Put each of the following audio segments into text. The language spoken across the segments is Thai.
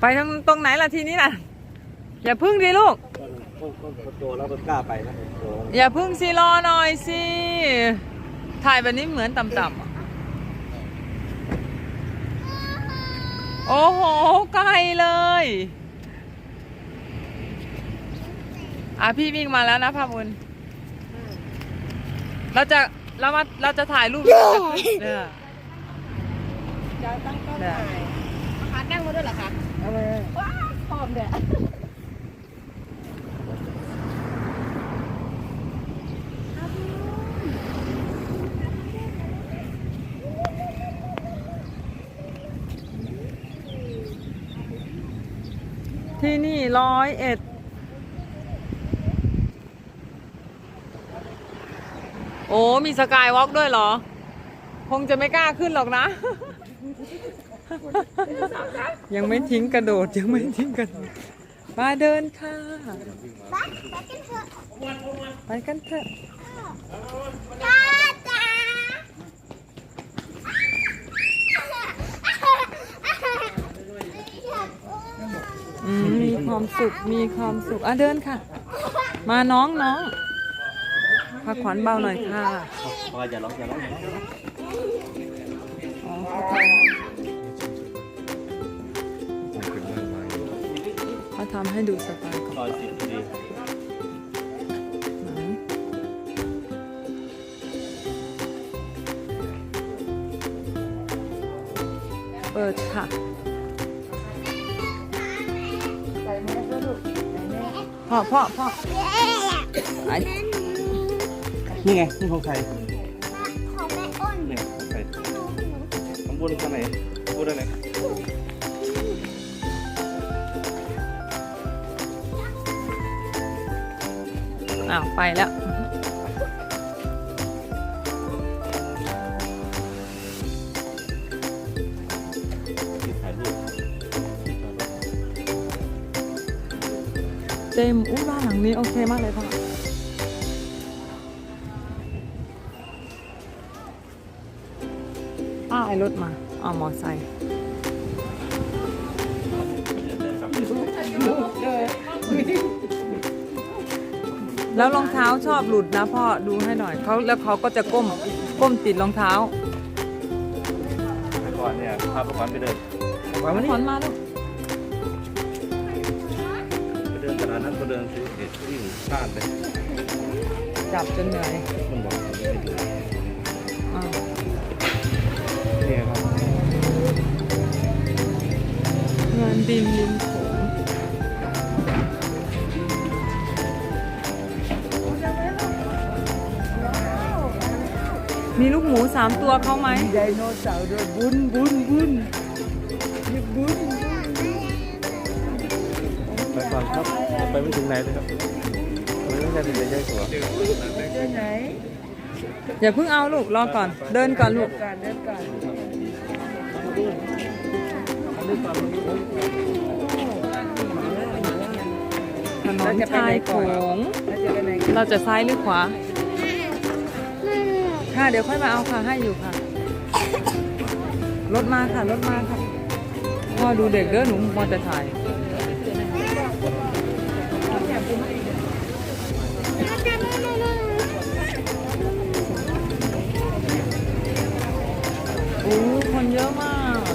ไปทางตรงไหนล่ะทีนี้ล่ะ อย่าพึ่งดิลูกต้นต้นต้นโตแล้วต้นกล้าไปนะโตอย่าพึ่งสิรอหน่อยสิ ถ่ายแบบนี้เหมือนต่ำๆอะโอ้โหไกลเลย อะพี่วิ่งมาแล้วนะพาบุญเราจะเรามาเราจะถ่ายรูปเนี่ยจะตั้งกล้องเนี่ยถ่ายขานั่งมาด้วยเหรอคะ เลยว้าพร้อมเด้อที่นี่ร้อยเอ็ดโอ้มีสกายวอล์กด้วยเหรอ คงจะไม่กล้าขึ้นหรอกนะ ยังไม่ทิ้งกระโดดยังไม่ทิ้งกระโดดมาเดินค่ะ ไปกันเถอะอืมมีความสุข มีความสุข อะเดินค่ะ มาน้องน้องพักขวัญเบาหน่อยค่ะพออย่าร้องอย่าร้องอย่าร้อ ทำให้ดูสไตล์ของซอยสิบดีไหนเปิดค่ะ ใส่แมสด้วยลูกใส่แมสพ่อพ่อพ่อไอ้นี่ไงนี่ของใครของแม่อ้นเนี่ยของใครหนูหนูของบุญข้างไหนบุญอะไร อ้าวไปแล้วที่ถ่ายรูปเจมส์อู้บ้านหลังนี้โอเคมากเลยพ่ออ้าวไอรถมาเอามอไซค์ แล้วรองเท้าชอบหลุดนะพ่อดูให้หน่อยเขาแล้วเขาก็จะก้มก้มติดรองเท้าไปก่อนเนี่ยพาไปก่อนไปเดินขวัญมาลูกไปเดินตลาดนั้นไปเดินซื้อเห็ดวิ่งพลาดเลยจับจนเหนื่อยมันบอกไม่ดูอ้าวเนี่ยครับงานดินริมโข มีลูกหมูสามตัวเขาไหมไดโนเสาร์ด้วยบุญบุญบุญนี่บุญไปก่อนครับไปไม่ถึงไหนเลยครับไปไม่ได้ถึงไหนใหญ่กว่าเดินไหนอย่าเพิ่งเอาลูกรอก่อน เดินก่อนลูกก่อนเดินก่อนถนนชายโขงแล้วจะไปไหนกันเราจะซ้ายหรือขวา ค่ะเดี๋ยวค่อยมาเอาค่ะให้อยู่ค่ะ รถมาค่ะรถมาค่ะพ่อดูเด็กเด้อหนูมอเตอร์ไซค์โอ้คนเยอะมาก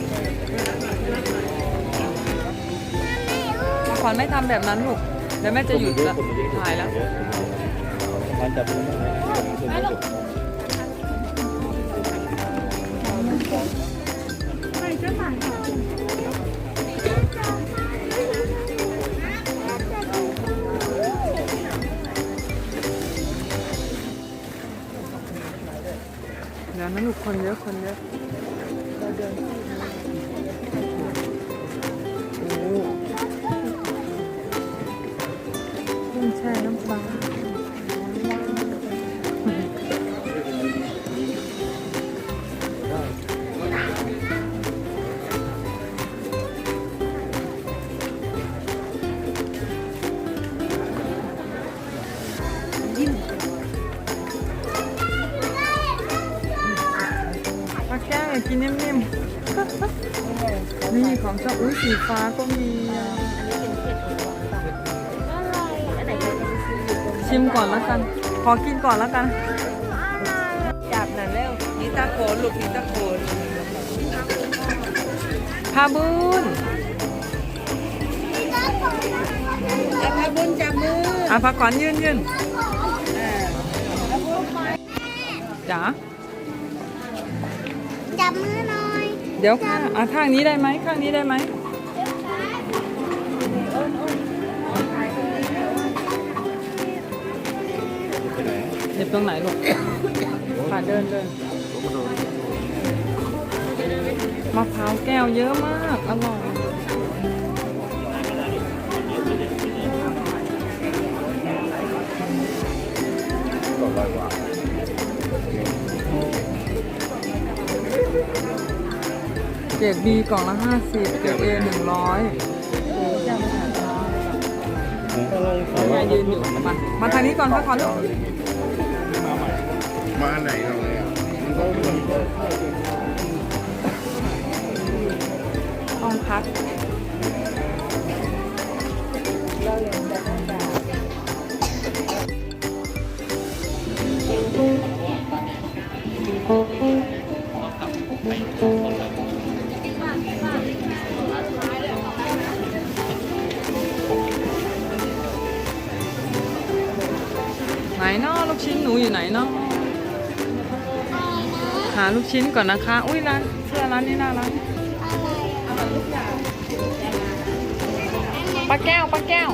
ขวัญไม่ทำแบบนั้นลูกเดี๋ยวแม่จะหยุดละถ่ายแล้ว มันจะเป็น เดี๋ยวนั้นลูกคนเยอะคนเยอะเราเดิน ก้วอยากกินนิ่มๆ นี่ของชอบอุ้ยสีฟ้าก็มีอะอร่อยชิมก่อนแล้วกัน ขอกินก่อนแล้วกัน จับหน่อยเร็วนี่ตาโขนลูกนี่ตาโขนพาบุญแล้วพาบุญจับมืออะพักขวัญยืนยืนจ๋า จับมือหน่อยเดี๋ยวค่ะอะข้างนี้ได้ไหมข้างนี้ได้ไหมเด็บตรงไหนลูกค่ะเดินเดินมะพร้าวแก้วเยอะมากอร่อย เกรดบีกล่องละห้าสิบเกรดเอหนึ่งร้อยมายืนอยู่มามาทางนี้ก่อนพักก่อลูกมาไหนเราเลยอะมันก็เหมือนห้องพักไหน เนาะลูกชิ้นหนูอยู่ไหนเนาะหาลูกชิ้นก่อนนะคะ อุ้ยร้านเสื้อร้านนี้น่ารักปลาแก้วปลาแก้ว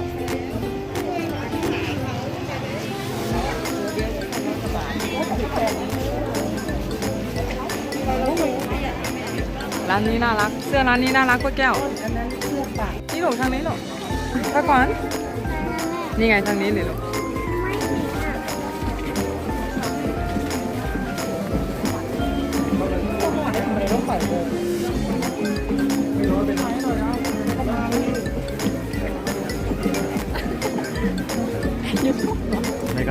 ร้านนี้น่ารัก เสื้อร้านนี้น่ารักปลาแก้วนี่หลกทางนี้หลกถ้าก่อน นี่ไงทางนี้เลยลู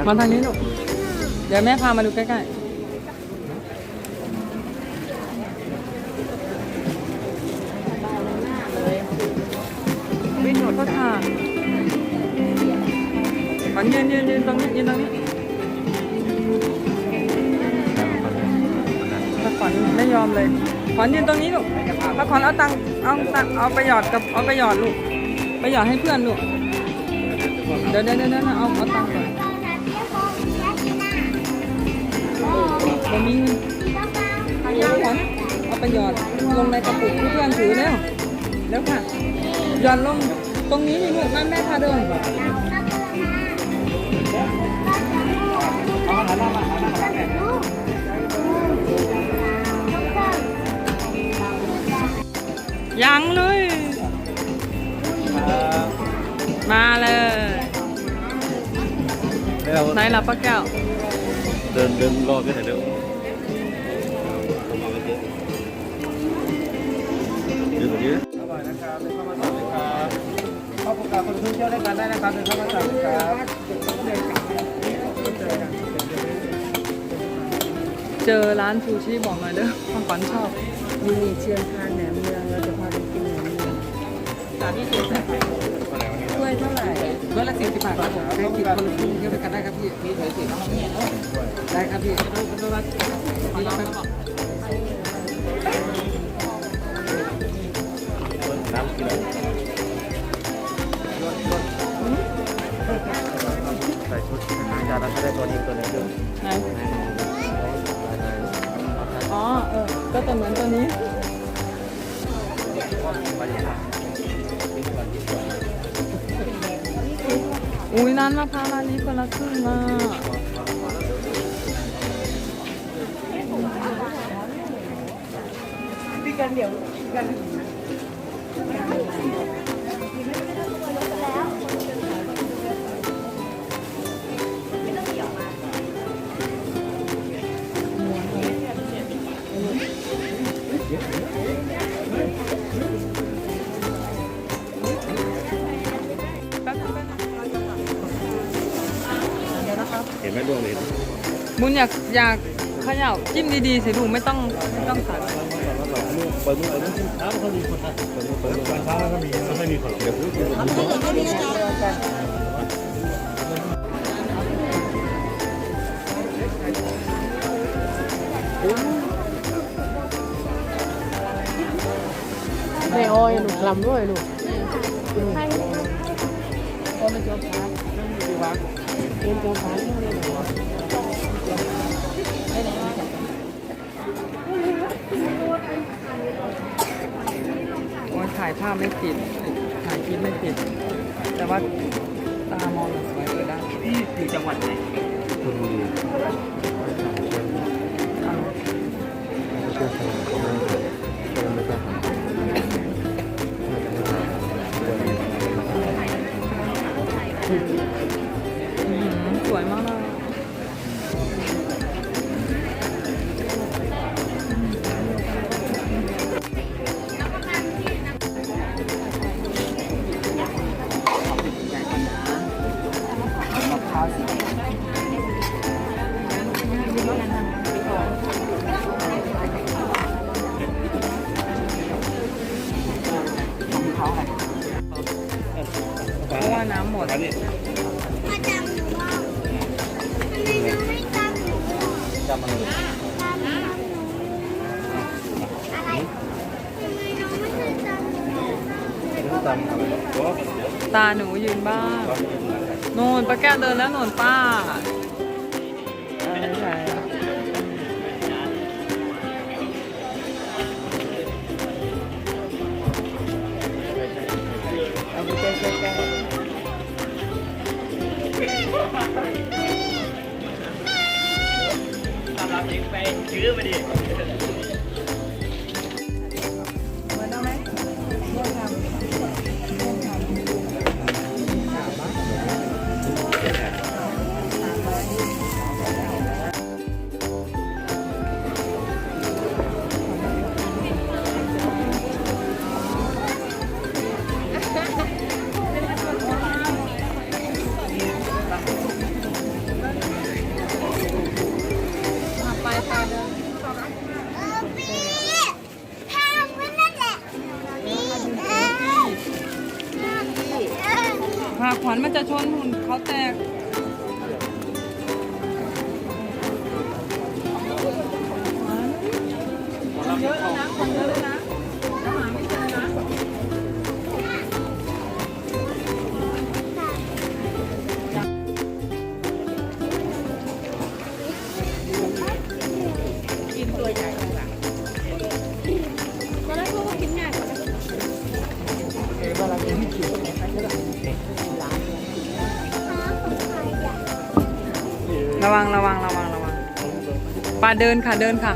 มาทางนี้ลูกเดี๋ยวแม่พามาดูใกล้ๆวิ่งหนวดก็ทานขวัญยืนยืนยืนตรงนี้ยืนตรงนี้ถ้าขวัญไม่ยอมเลยขวัญยืนตรงนี้ลูกถ้าขวัญเอาตังค์เอาตังค์เอาไปหยอดกับเอาไปหยอดลูกไปหยอดให้เพื่อนลูกเดี๋ยวเดี๋ยวเดี๋ยวเดี๋ยวเอาเอาตังค์ก่อน บ่มีเงินเอาขวัญเอาไปหยอดลงในกระปุกให้เพื่อนถือเร็วเร็วค่ะหยอดลงตรงนี้นี่ลูกนั่นแม่พาเดินยังเลย มาเลยให้เราไหนล่ะป้าแก้ว เดินเดินรอกันหน่อยเร็ว อร่อยนะครับเดินเข้ามาสั่งเลยครับข้าประกาศคนท่องเที่ยวด้วยกันได้นะครับเดินเข้ามาสั่งครับเจอร้านซูชิบอกหน่อยเด้อความฝันชอบมีเชียงคานแหนมเนืองเราจะพาไปกินแหนมเนืองสามยี่สิบถ้วยเท่าไหร่เมื่อละสี่สิบบาทครับผมให้กินคนละครึ่งเที่ยวด้วยกันได้ครับพี่มีถวยสีน้องเนี่ยได้ครับพี่ ต้องต้องรับพี่ต้องไปบอกน้ำกินอะไรใส่ชุดจานนั้นก็ได้ตัวนี้ตัวนี้ด้วยไหนอ๋อ เออ ก็จะเหมือนตัวนี้ อุ้ยร้นมะพร้าวร้านนี้คนละครึ่งอะพี่กันเดี๋ยวกัน ไหมดวงเห็นบุญอยากอยากเขย่าจิ้มดีๆสิลูกไม่ต้องไม่ต้องใส่เปิดมือเปิดมือเท้าเขามีคนนะเปิดมือเปิดมือเท้าเขามีเขาไม่มีคนเดี๋ยวพูดคุยกันแม่อ้อยลูกลำด้วยลูกเรียนจบฟ้าที่เรียนหัว โอ้ยถ่ายภาพไม่ติด ถ่ายคลิปไม่ติด แต่ว่าตามองสวยเลยได้ที่อยู่จังหวัดไหนคุณบุรี ตาหนูยืนบ้างโน่นป้าแก้วเดินแล้วโน่นป้าเออใช่เอาไปใกล้ออพี่ท หากขวัญมันจะชนหุ่นเขาแตกาเดินค่ะเดินค่ะ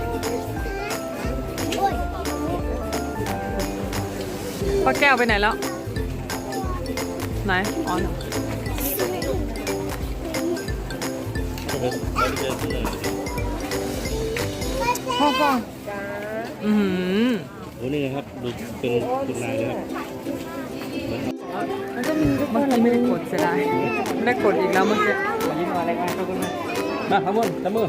ป้าแก้วไปไหนแล้ว ไหนอ๋อพ่อพ่ออือหือโอ้นี่ไงครับดูเป็นคุณนายเลยครับเมื่อกี้ไม่ได้กดเสียดายไม่ได้กดอีกแล้วเมื่อกี้ยิ้มอะไรกันขอบคุณมากมาครับบนจับมือ